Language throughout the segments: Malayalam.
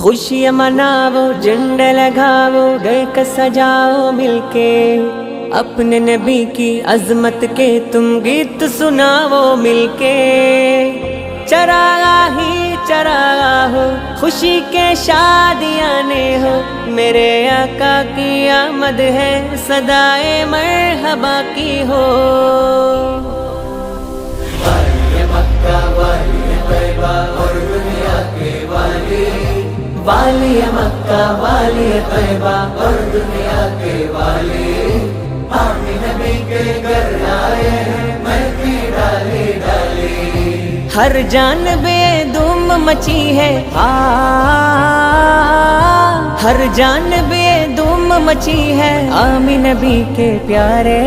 खुशियाँ मनाओ झंडा लगाओ घर का सजाओ मिलके। अपने नबी की अजमत के तुम गीत सुनाओ मिलके। चरागा ही चरागा हो, खुशी के शादियाँ ने हो। मेरे आका की आमद है, सदाए मरहबा की हो। वाली मक्का, वाली तैबा, और दुनिया के वाली। नबी के घर आए हैं डाली हर जानबे धूम मची है, आ। हर जानबे धूम मची है आमी नबी के प्यारे।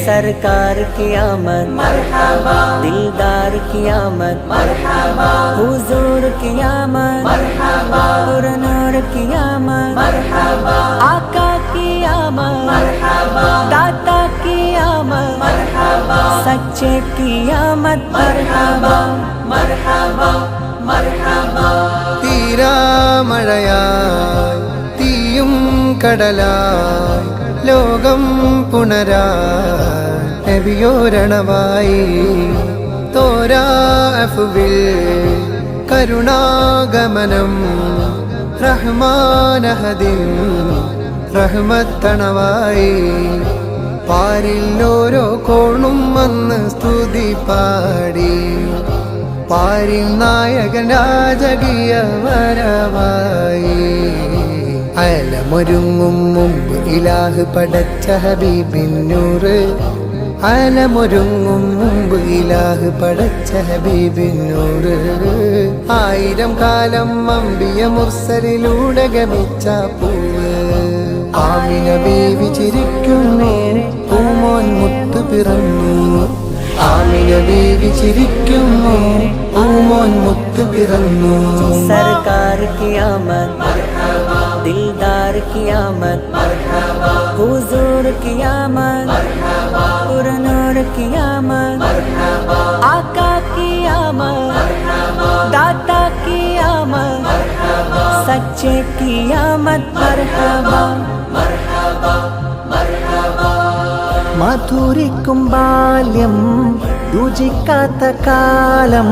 सरकार की आमद मरहबा दिलदार की आमद मरहबा हुजूर की आमद मरहबा नूर की आमद मरहबा आका की आमद मरहबा दाता की आमद मरहबा सच्चे की आमद मरहबा मरहबा मरहबा തീരാമഴയായി തീയും കടലായി ലോകം പുണരായി നബിയോരണമായി. തോരാഫുവിൽ കരുണാഗമനം റഹ്മാനഹദിൻ റഹ്മത്തണവായി. പാരിൽ ഓരോ കോണും വന്ന് സ്തുതി പാടി. പാരിൽ നായകൻ രാജകീയ വരവായി അലമൊരുങ്ങും മുമ്പ് ഇലാഹ് പടച്ച ഹബീബിന്നൂറ്. അലമൊരുങ്ങും മുമ്പ് ഇലാഹ് പടച്ച ഹബീബിന്നൂറ്. ആയിരം കാലം അമ്പിയ മുർസലിലൂടെ ഗമിച്ച പൂവ്. ആമിന ബേബി ചിരിക്കുന്നു. പൂമോൻ മുത്ത് പിറന്നു. ആമിന ബീവി ചിരിക്കുന്നു പൂമോൻ മുത്ത് പിറന്നു सरकार की आमद दिलदार की आमद हुजूर की आमद पुरनूर की आमद आका की आमद दाता की आमद सच्चे की आमद मरहबा മധുരിക്കും ബാല്യം രുചിക്കാത്ത കാലം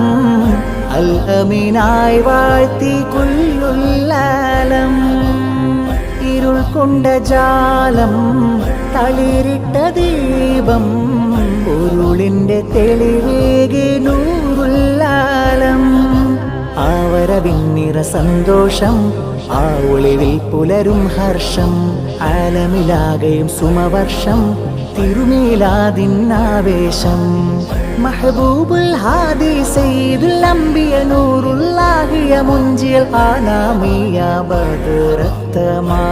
അൽഹമീനായി വാഴ്ത്തി കൊല്ലുല്ലാലം. ഇരുൾ കൊണ്ട ജാലം തളിരിട്ട ദീപം ഉരുളിന്റെ തെളിവേകി നൂറുല്ലാലം. ആവരവിന്നിറ സന്തോഷം ആ ഒളിവിൽ പുലരും ഹർഷം ആലമിലാകെയും സുമവർഷം തിരുമേലാതിന്നാവേശം മഹബൂബുൽ ഹാദി സെയ്ദുൽ അംബിയ നൂറുല്ലാഹിയ മുഞ്ചിയൽ ആനാമിയ ബദറത്തമാ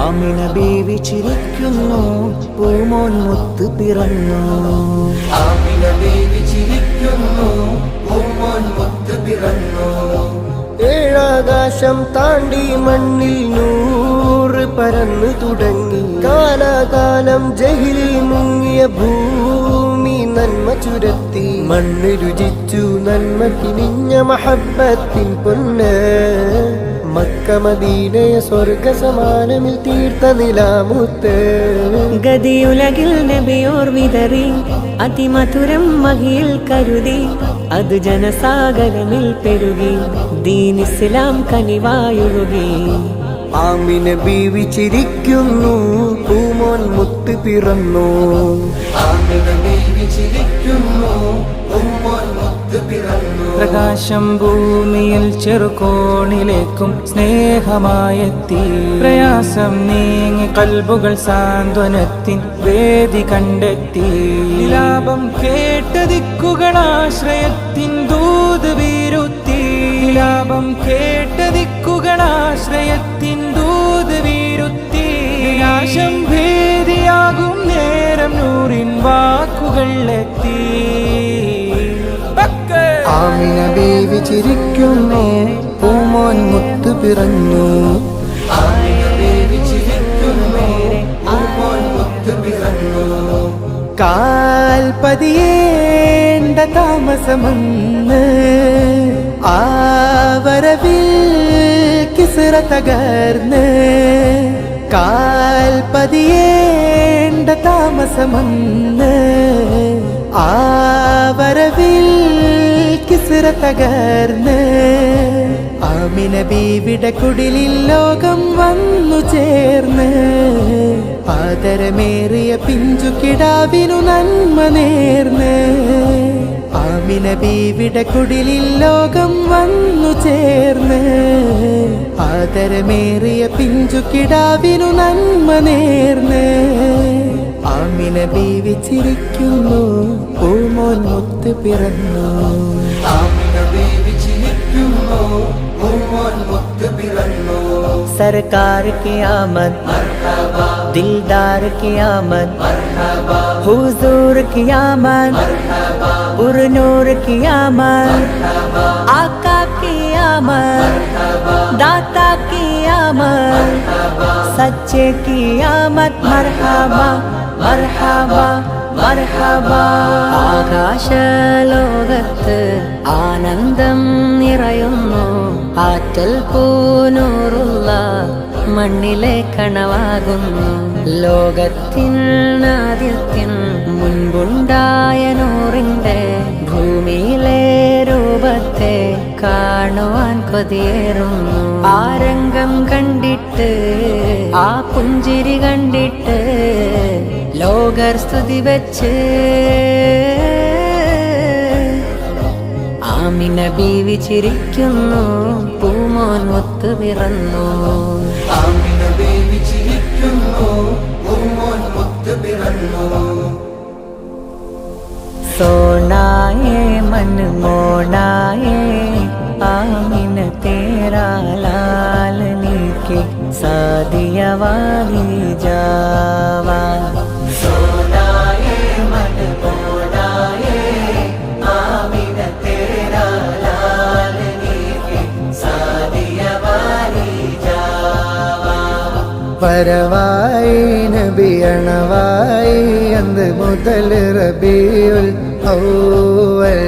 ആമിന ബീവി ചിരിക്കുന്നു പൂമോൻ മുത്ത് പിറന്നു. ആമിന ബീവി ചിരിക്കുന്നു പൂമോൻ മുത്ത് പിറന്നു. ഏഴാകാശം താണ്ടി മണ്ണിൽ നൂറ് പരന്നു തുടങ്ങി. കാലാകാലം ജഹിലിൽ മുങ്ങിയ ഭൂമി നന്മ ചുരത്തി. മണ്ണ് രുചിച്ചു നന്മ കിനിഞ്ഞ മഹബത്തിൻ പൊന്ന്. മക്കമദീനെ സ്വർഗ സമാനമിൽ തീർത്ത നിലാമുത്ത്. ഗതിയുലകിൽ നബിയോർ വിതറി അതിമധുരം മഹിയിൽ കരുതി അത് ജനസാഗരമിൽ പെരുകി ദീൻ ഇസ്ലാം കനിവായൊഴുകി. ആമിന ബീവി ചിരിക്കുന്നു പൂമോൻ മുത്ത് പിറന്നു. ആമിന ബീവി ചിരിക്കുന്നു പൂമോൻ മുത്ത് പിറന്നു. പ്രകാശം ഭൂമിയിൽ ചെറുകോണിലേക്കും സ്നേഹമായെത്തി. പ്രയാസം നീങ്ങി കൽബുകൾ സാന്ത്വനത്തിൻ വേദി കണ്ടെത്തി. ലാഭം കേട്ട ദിക്കുകളാശ്രയത്തിൻ ദൂത് വീരുത്തി. ലാഭം കേട്ട ദിക്കുകളാശ്രയത്തിൻ ദൂത് വെള്ളത്തി ആമിന ബേബി ചിരിക്കുന്നേ പൂമോൻ മുത്ത് പിറന്നു. കാൽ പതിയേണ്ട താമസമെന്ന് ആവരവിൽ കിസിറ തകർന്ന് കാൽ പതിയേ താമസമെന്ന് ആവരവിൽ കിസിറ തകർന്ന് ആമിന ബീവിട കുടിലിൽ ലോകം വന്നു ചേർന്ന് ആദരമേറിയ പിഞ്ചു കിടാവിനു നന്മ നേർന്ന് ആമിന ബീവിട കുടിലിൽ ലോകം വന്നു ചേർന്ന്. ആദരമേറിയ പിഞ്ചു കിടാവിനു നന്മ നേർന്ന്. ആമിന ബീവിച്ചിരിക്കുന്നു പൂമോൻ മുത്ത് പിറന്നു. ആമിന ബീവിച്ചിരിക്കുന്നു പൂമോൻ മുത്ത് പിറന്നു. सरकार की आमद दिलदार की आमद हुजूर की आमद पुरनूर की आमद आका की आमद दाता की आमद सच्चे की आमद मरहबा मरहबा മർഹബ ആകാശ ലോകത്ത് ആനന്ദം നിറയുന്നു ആറ്റൽ പൂനൂറുള്ള മണ്ണിലെ കണവാകുന്നു ലോകത്തിൻ ആദ്യത്തിൻ മുൻപുണ്ടായ നൂറിന്റെ ഭൂമിയിലെ രൂപത്തെ കാണുവാൻ കൊതിയേറുന്നു ആ രംഗം കണ്ടിട്ട് ആ പുഞ്ചിരി കണ്ടിട്ട് ലോകർ സ്തുതി വെച്ച് ആമിന ബീവി ചിരിക്കുന്നു പൂമോൻ ഒത്തു പിറന്നു. സോണായേ മൻ മോണായേ ആമിന തേരാ ലാലനിക്ക് സാദിയ ജാ. വരവായി നബി അണവായി അന്ന് മുതൽ റബിയുൽ ഔവൽ.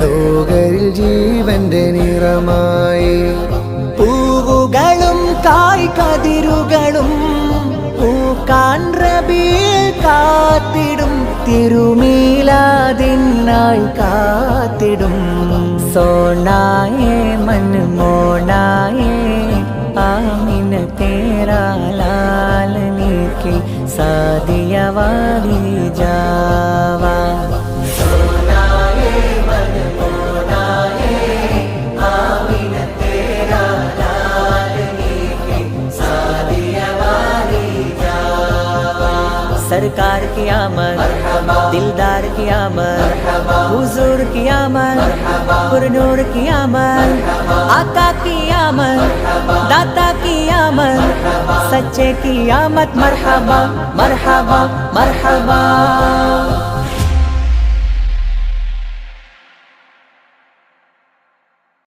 ലോകരിൽ ജീവന്റെ നിറമായി. പൂവുകളും കായ് കതിരുകളും പൂക്കാൻ റബി കാത്തിടും തിരുമീലാതിനായി കാത്തിടും. സോണായേ മൻ সাদিয়াওয়ালি যা হুজুর কি আমার নূর কি আমার আকা কি আমার দাতা কি আমার সচ্চে কি আমত মরহাবা মরহাবা মরহাবা।